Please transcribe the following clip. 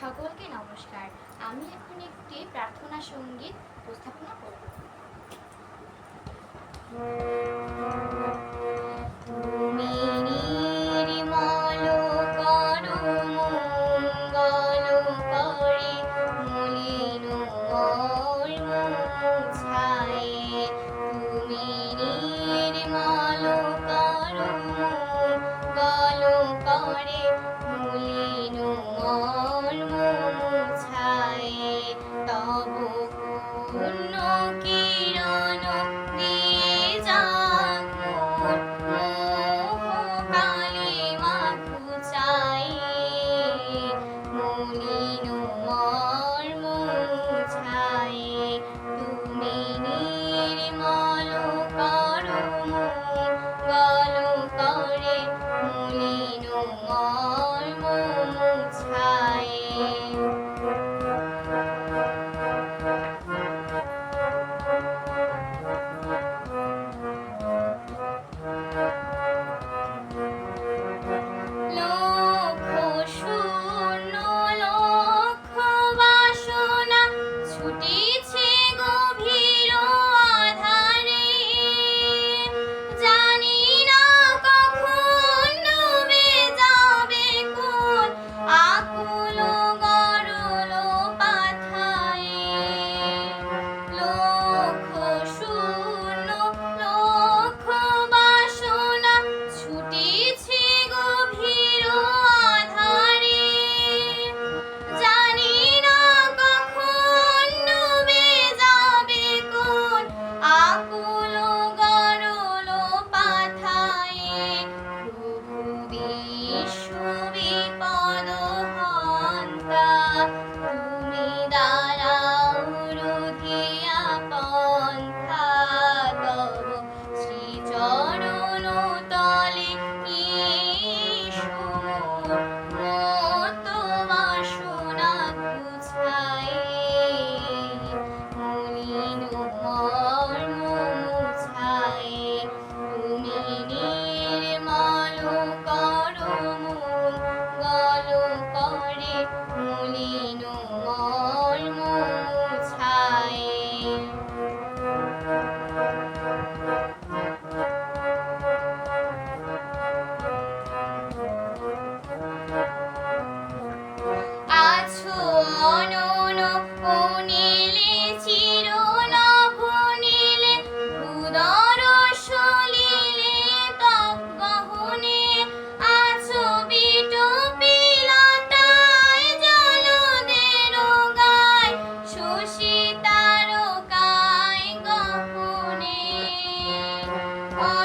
সকলকে নমস্কার। আমি এখন একটি প্রার্থনা সংগীত উপস্থাপনা করব। 我